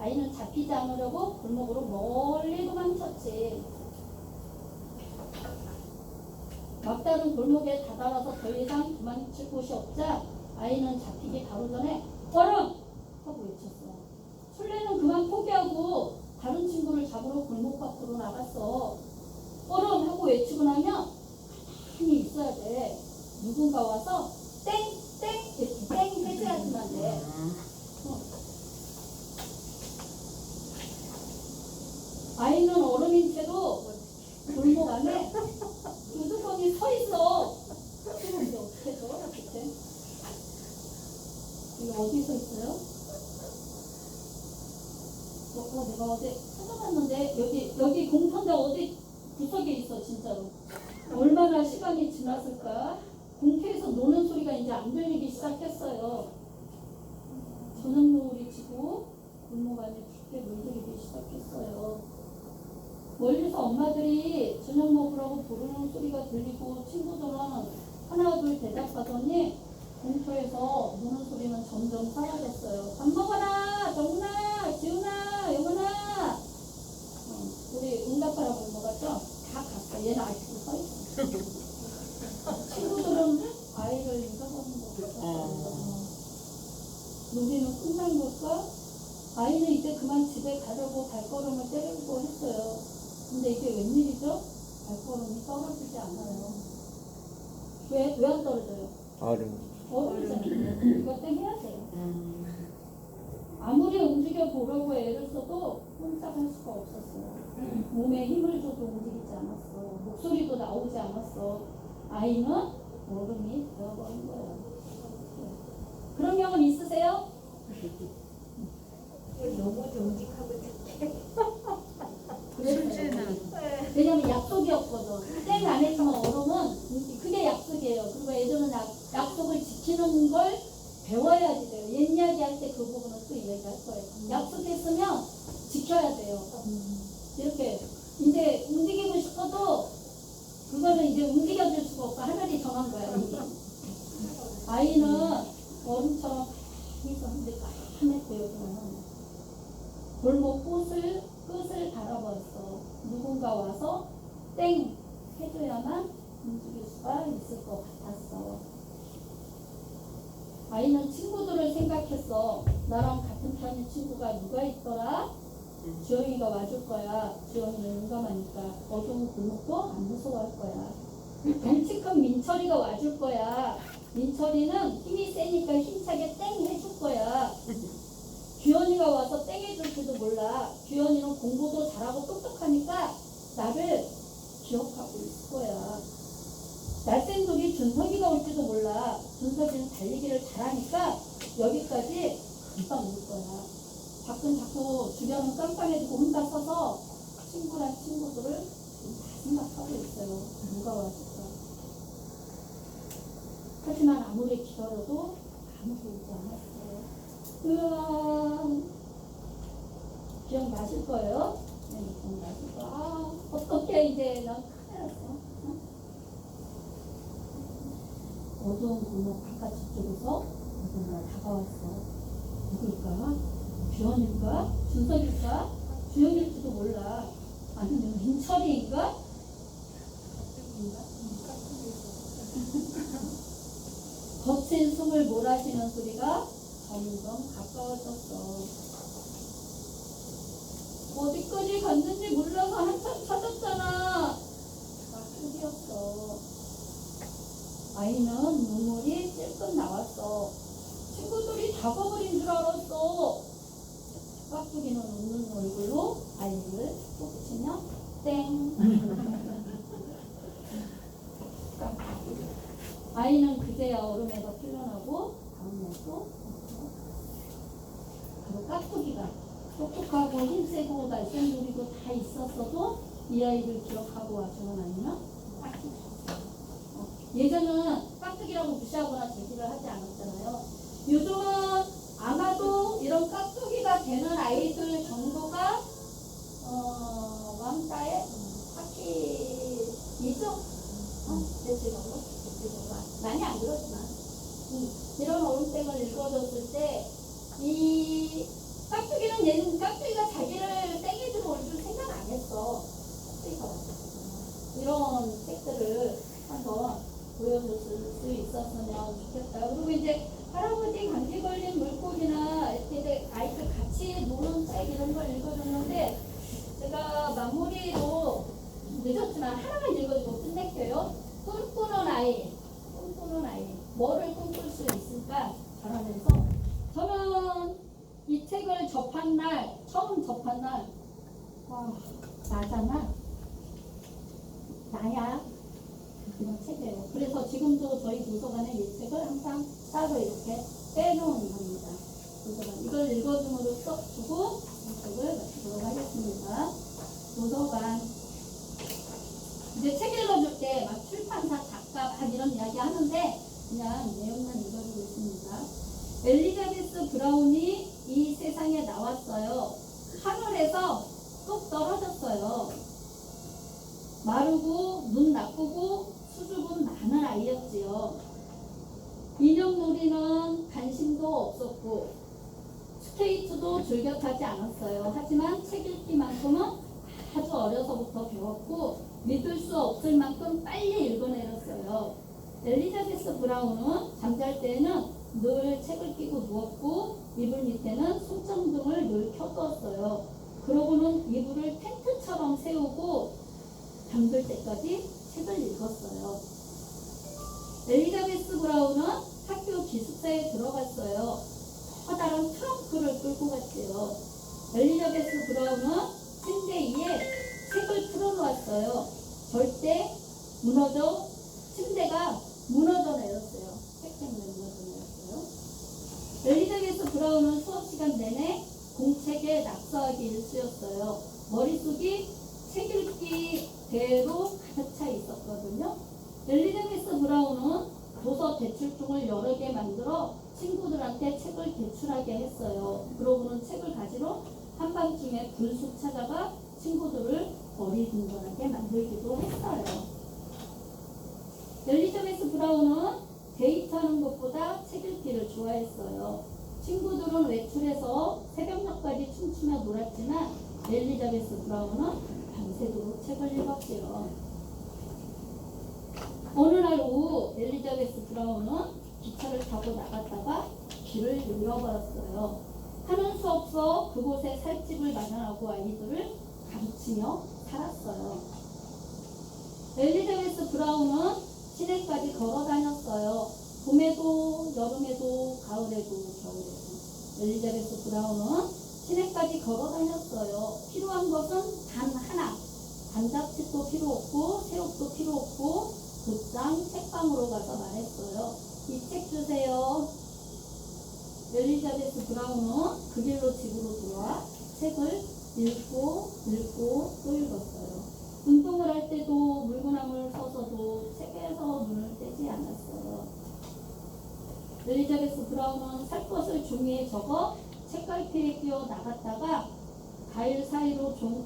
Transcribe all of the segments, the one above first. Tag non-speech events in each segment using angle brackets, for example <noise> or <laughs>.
아이는 잡히지 않으려고 골목으로 멀리 도망쳤지. 막다른 골목에 다다라서 더 이상 도망칠 곳이 없자 아이는 잡히기 바로 전에 얼음! 하고 외쳤어. 술래는 그만 포기하고 다른 친구를 잡으러 골목 밖으로 나갔어. 얼음! 하고 외치고 나면 가만히 있어야 돼. 누군가 와서 땡! 땡! 이렇게 땡! 해줘야지만 돼. 아이는 얼음인 채로 골목 안에 우두커니 서 있어. 그럼 이제 어떻게 줘? 이렇게. 이거 어디 서 있어요? 어, 어, 내가 어제 찾아봤는데 여기 여기 공터인데 어디 구석에 있어 진짜로. 얼마나 시간이 지났을까? 공터에서 노는 소리가 이제 안 들리기 시작했어요. 저녁 노을이 지고 골목 안에 깊게 물들이기 시작했어요. 멀리서 엄마들이 저녁 먹으라고 부르는 소리가 들리고 친구들은 하나 둘 대답하더니 공터에서 노는 소리는 점점 사라졌어요. 밥 먹어라, 정훈아, 지훈아, 영훈아. 어, 우리 응답하라고 온것 같죠? 다 갔어. 얘는 아직도 서 있어. 친구들은 아이를 잊어버린 것 같았어요. 놀이는 끝난 걸까? 아이는 이제 그만 집에 가려고 발걸음을 때리고 했어요. 근데 이게 웬일이죠? 발걸음이 떨어지지 않아요. 왜, 왜 안 떨어져요? 얼음. 얼음이잖아요. 이것 때문에 해야 돼요. 아무리 움직여 보려고 애를 써도 꼼짝 할 수가 없었어요. 몸에 힘을 줘도 움직이지 않았어. 목소리도 나오지 않았어. 아이는 얼음이 되어버린 거예요. 그런 경험 있으세요? 너무 정직하고 착해. 그랬어요. 왜냐면 약속이었거든. 땡안 해주면 얼음은 그게 약속이에요. 그리고 애들은 약, 약속을 지키는 걸 배워야지 돼요. 옛 이야기 할 때 그 부분은 또 이야기할 거예요. 약속했으면 지켜야 돼요. 이렇게 이제 움직이고 싶어도 그거는 이제 움직여줄 수가 없고 하늘이 정한. 이게. 아이는 얼음처럼 가만히 있었는데 까맣고 여기는 골목 꽃을 끝을 바라봤어. 누군가 와서 땡 해줘야만 움직일 수가 있을 것 같았어. 아이는 친구들을 생각했어. 나랑 같은 편인 친구가 누가 있더라? 주영이가 와줄 거야. 주영이는 용감하니까 어두운 골목도 안 무서워할 거야. 덩치 큰 민철이가 와줄 거야. 민철이는 힘이 세니까 힘차게 땡 해줄 거야. 규현이가 와서 땡 해줄지도 몰라. 규현이는 공부도 잘하고 똑똑하니까 나를 기억하고 있을 거야. 날쌘돌이 준석이가 올지도 몰라. 준석이는 달리기를 잘하니까 여기까지 금방 올 거야. 밖은 자꾸 주변은 깜깜해지고 혼자 서서 친구란 친구들을 다 생각하고 있어요. 누가 와줄까? 하지만 아무리 기다려도 아무도 오지 않았어 요. 으아, 기억나실 거예요? 네, 기억나실 거예요. 아, 어떻게 이제 난 큰일 났어. 응? 어두운 골목 바깥집 쪽에서 누군가 다가왔어. 누굴까? 주연일까? 준석일까? 주연일지도 몰라. 아니면 민철이인가? <laughs> 거친 숨을 몰아쉬는 소리가 점점 가까워졌어. 어디까지 갔는지 몰라서 한참 찾았잖아. 깍두기였어. 아이는 눈물이 찔끔 나왔어. 친구들이 잡아버린 줄 알았어. 깍두기는 웃는 얼굴로 아이를 꼭 치며 땡. <laughs> 아이는 그제야 얼음에서 풀려나고 다음날 또 깍두기가 똑똑하고 힘세고 날쌘돌이고 다 있었어도 이 아이를 기억하고 와주는 아이는 깍두기. 어, 예전은 깍두기라고 무시하거나 제기를 하지 않았잖아요. 요즘은 아마도 이런 깍두기가 되는 아이들 정도가 어, 왕따의 학기이죠? 어, 대체적으로 대체적으로 많이 안 그렇지만 음, 이런 얼음땡을 읽어줬을 때 이 깍두기는 얘는 깍두기가 자기를 땡에 들어올 줄 생각 안 했어. 그래서 이런 책들을 한번 보여줬을 수 있었으면 좋겠다. 그리고 이제 할아버지 감기 걸린 물고기나 이렇게 아이들 같이 노는 책 이런 걸 읽어줬는데 제가 마무리로 늦었지만 하나만 읽어주고 없었고 스케이트도 즐겨 타지 않았어요. 하지만 책 읽기만큼은 아주 어려서부터 배웠고 믿을 수 없을 만큼 빨리 읽어내렸어요. 엘리자베스 브라운은 잠잘 때에는 늘 책을 끼고 누웠고 이불 밑에는 손전등을 늘 켜두었어요. 그러고는 이불을 텐트처럼 세우고 잠들 때까지 책을 읽었어요. 엘리자베스 브라운은 학교 기숙사에 들어갔어요. 커다란 트렁크를 끌고 갔지요. 엘리자베스 브라운은 침대 위에 책을 풀어놓았어요. 절대 무너져 침대가 무너져 내렸어요. 책 때문에 무너져 내렸어요. 엘리자베스 브라운은 수업 시간 내내 공책에 낙서하기 일쑤였어요. 머릿속이 책 읽기 대로 가득 차 있었거든요. 엘리자베스 브라운은 도서 대출통을 여러 개 만들어 친구들한테 책을 대출하게 했어요. 그러고는 책을 가지러 한밤중에 불쑥 찾아가 친구들을 어리둥절하게 만들기도 했어요. 엘리자베스 브라운은 데이트하는 것보다 책 읽기를 좋아했어요. 친구들은 외출해서 새벽녘까지 춤추며 놀았지만 엘리자베스 브라운은 밤새도록 책을 읽었지요. 어느 날 오후 엘리자베스 브라운은 기차를 타고 나갔다가 길을 잃어버렸어요. 하는 수 없어 그곳에 살집을 마련하고 아이들을 가르치며 살았어요. 엘리자베스 브라운은 시내까지 걸어 다녔어요. 봄에도, 여름에도, 가을에도, 겨울에도. 엘리자베스 브라운은 시내까지 걸어 다녔어요. 필요한 것은 단 하나. 단잡채도 필요 없고, 새옷도 필요 없고, 곧장 책방으로 가서 말했어요. 이 책 주세요. 엘리자베스 브라운은 그 길로 집으로 돌아와 책을 읽고 읽고 또 읽었어요. 운동을 할 때도 물구나물 서서도 책에서 눈을 떼지 않았어요. 엘리자베스 브라운은 살 것을 종이에 적어 책갈피에 끼워 나갔다가 과일 사이로 종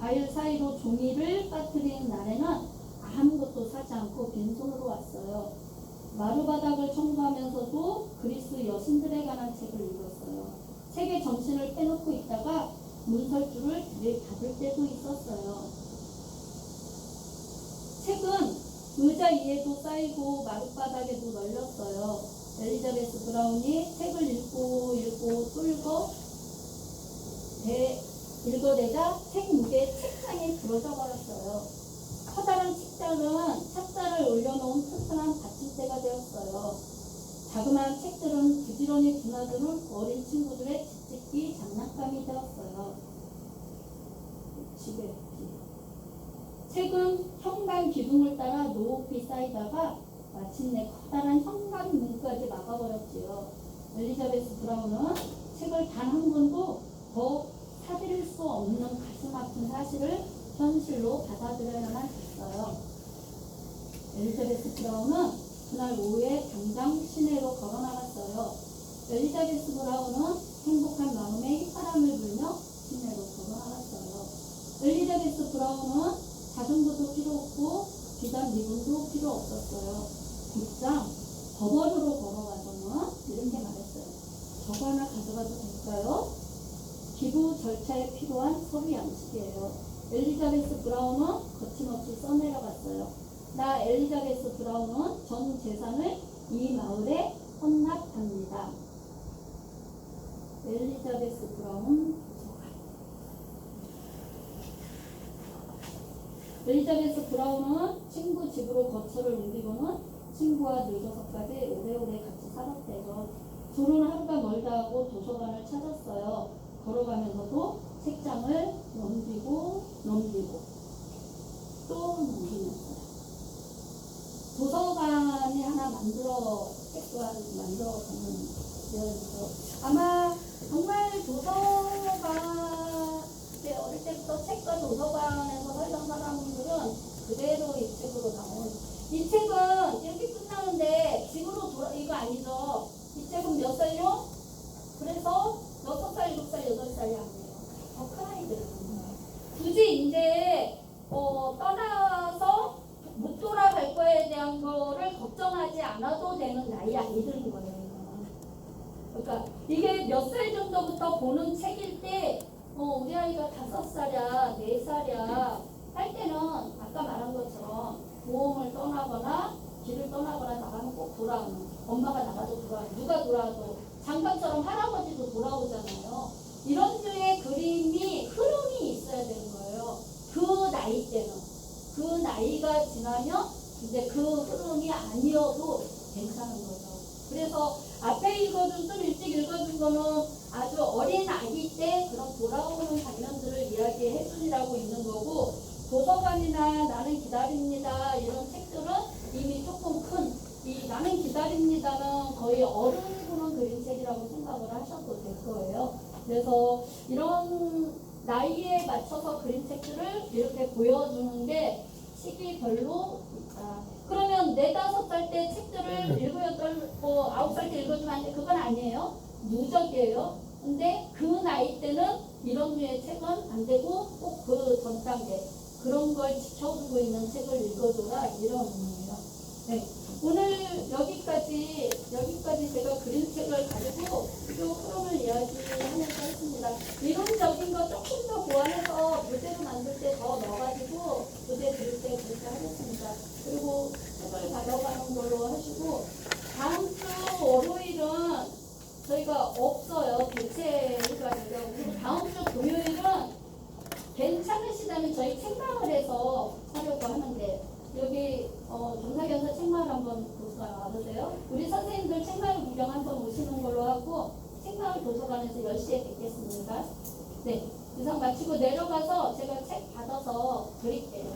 과일 사이로 종이를 빠뜨리는 날에는 아무것도 사지 않고 빈손으로 왔어요. 마루바닥을 청소하면서도 그리스 여신들에 관한 책을 읽었어요. 책에 정신을 빼놓고 있다가 문설주를 늘 닫을 때도 있었어요. 책은 의자 위에도 쌓이고 마룻바닥에도 널렸어요. 엘리자베스 브라운이 책을 읽고 읽고 또 읽어 대, 읽어대자 책 무게 책상에 부러져 버렸어요. 커다란 책장은 책자를 올려놓은 튼튼한 받침대가 되었어요. 자그마한 책들은 부지런히 드나드는 어린 친구들의 집짓기 장난감이 되었어요. 집에 책은 현관 기둥을 따라 높이 쌓이다가 마침내 커다란 현관 문까지 막아버렸지요. 엘리자베스 브라운은 책을 단 한 권도 더 사들일 수 없는 가슴 아픈 사실을 현실로 받아들여야만 했어요. 엘리자베스 브라운은 그날 오후에 당장 시내로 걸어 나갔어요. 엘리자베스 브라운은 행복한 마음에 휘바람을 불며 시내로 걸어 나갔어요. 엘리자베스 브라운은 자전거도 필요 없고 비단 리본도 필요 없었어요. 곧장 버버리로 걸어가서는 이렇게 말했어요. 저거 하나 가져가도 될까요? 기부 절차에 필요한 서류 양식이에요. 엘리자베스 브라운은 거침없이 써내려갔어요. 나 엘리자베스 브라운은 전 재산을 이 마을에 헌납합니다. 엘리자베스 브라운 도서관. 엘리자베스 브라운은 친구 집으로 거처를 옮기고는 친구와 늙어서까지 오래오래 같이 살았대요. 둘은 하루가 멀다 하고 도서관을 찾았어요. 걸어가면서도 책장을 넘기고 넘기고 또 넘기면서요. 도서관이 하나 만들어 책관 만들어 가는 되어있어. 아마 정말 도서관 그때 어릴 때부터 책과 도서관에서 살던 사람들은 그대로 이 책으로 나온 이 책은 이렇게 끝나는데 집으로 돌아 이거 아니죠? 이 책은 몇 살요? 그래서 여섯 살, 일곱 살, 여덟 살이 아니에요. 더 큰 아이들은 굳이 이제 어, 떠나서 못 돌아갈 거에 대한 거를 걱정하지 않아도 되는 나이 아이들인 거예요. 그러니까 이게 몇 살 정도부터 보는 책일 때, 어, 우리 아이가 다섯 살이야, 네 살이야 할 때는 아까 말한 것처럼 모험을 떠나거나 길을 떠나거나 나가면 꼭 돌아오는. 엄마가 나가도 돌아오고 누가 돌아와도 장관처럼 할아버지도 돌아오잖아요. 이런 류의 그림이 흐름이 있어야 되는 거예요. 그 나이 때는. 그 나이가 지나면 이제 그 흐름이 아니어도 괜찮은 거죠. 그래서 앞에 읽어준 좀 일찍 읽어준 거는 아주 어린 아기 때 그런 돌아오는 장면들을 이야기해 주리라고 있는 거고 도서관이나 나는 기다립니다 이런 책들은 이미 조금 큰 이 나는 기다립니다는 거의 어른이 보는 그림책이라고 생각을 하셔도 될 거예요. 그래서 이런 나이에 맞춰서 그림책들을 이렇게 보여주는 게 시기별로 있다. 그러면 네 다섯 살 때 책들을 일곱 여덟 뭐 아홉 살 때 읽어주면 안 돼. 그건 아니에요. 누적이에요. 근데 그 나이 때는 이런 류의 책은 안 되고 꼭 그 전 단계 그런 걸 지켜주고 있는 책을 읽어줘라 이런 의미예요. 네. 오늘 여기까지 여기까지 제가 그림책을 가지고 이 흐름을 이야기하면서 했습니다. 이론적인 거 조금 더 보완해서 문제로 만들 때 더 넣어가지고 문제 드릴 때 그렇게 하겠습니다. 그리고 책을 가져가는 걸로 하시고 다음 주 월요일은 저희가 없어요. 대체가 되고 다음 주 금요일은 괜찮으시다면 저희 하려고 하는데 여기 어, 정사견사 책마을 한번 보세요. 우리 선생님들 책마을 구경 한번 오시는 걸로 하고 책마을 도서관에서 10시에 뵙겠습니다. 네, 이상 마치고 내려가서 제가 책 받아서 드릴게요.